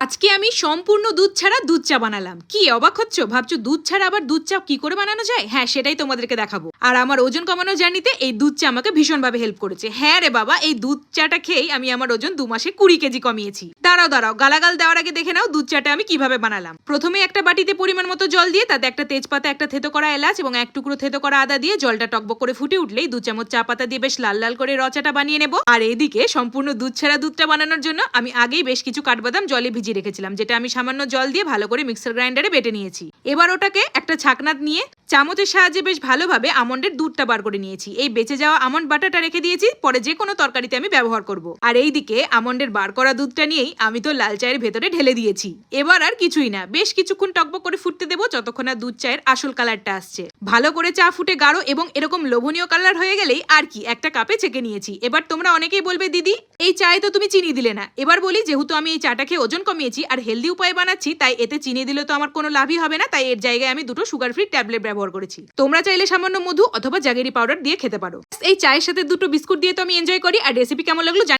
আজকে আমি সম্পূর্ণ দুধ ছাড়া দুধ চা বানালাম। কি অবাক হচ্ছ? ভাবছ দুধ ছাড়া আবার দুধ চা কি করে বানানো যায়? হ্যাঁ সেটাই তোমাদেরকে দেখাবো। আর আমার ওজন কমানোর জার্নিতে এই দুধ চা আমাকে ভীষণভাবে হেল্প করেছে। হ্যাঁ রে বাবা, এই দুধ চাটা খেয়েই আমি আমার ওজন দু মাসে কুড়ি কেজি কমিয়েছি। দাঁড়াও দাঁড়াও, গালাগাল দেওয়ার আগে দেখে নাও দুধ চাটা আমি কীভাবে বানালাম। প্রথমে একটা বাটিতে পরিমাণ মতো জল দিয়ে, তাতে একটা তেজপাতা, একটা থেতো করা এলাচ এবং এক টুকরো থেতো করা আদা দিয়ে জলটা টকবক করে ফুটে উঠলেই দু চামচ চা পাতা দিয়ে বেশ লাল লাল করে রচাটা বানিয়ে নেব। আর এদিকে সম্পূর্ণ দুধ ছাড়া দুধটা বানানোর জন্য আমি আগেই বেশ কিছু কাঠবাদাম জলে ভিজিয়ে রেখেছিলাম, যেটা আমি সামান্য জল দিয়ে ভালো করে মিক্সার গ্রাইন্ডারে বেটে নিয়েছি। এবার ওটাকে একটা ছাকনাত নিয়ে চামচের সাহায্যে বেশ ভালোভাবে আমন্ডের দুধটা বার করে নিয়েছি। এই বেঁচে যাওয়া আমন্ড বাটাটা রেখে দিয়েছি, পরে যে কোনো তরকারিতে আমি ব্যবহার করব। আর এই দিকে আমন্ডের বার করা দুধটা নিয়েই আমি তো লাল চায়ের ভেতরে ঢেলে দিয়েছি। এবার আর কিছুই না, বেশ কিছুক্ষণ টকবক করে ফুটতে দেবো যতক্ষণ না দুধ চায়ের আসল কালারটা আসছে। ভালো করে চা ফুটে গাঢ় এবং এরকম লোভনীয় কালার হয়ে গেলেই আর কি, একটা কাপে ছেঁকে নিয়েছি। এবার তোমরা অনেকেই বলবে, দিদি এই চায়ে তো তুমি চিনি দিলে না। এবার বলি, যেহেতু আমি এই চাটা খেয়ে ওজন কমিয়েছি আর হেলদি উপায়ে বানাচ্ছি, তাই এতে চিনি দিলে তো আমার কোনো লাভই হবে না, তাই এর জায়গায় আমি দুটো সুগার ফ্রি ট্যাবলেট ব্যবহার করেছি। তোমরা চাইলে সামান্য মধু অথবা জাগেরি পাউডার দিয়ে খেতে পারো। এই চায়ের সাথে দুটো বিস্কুট দিয়ে তো আমি এনজয় করি, আর রেসিপি কেমন লাগল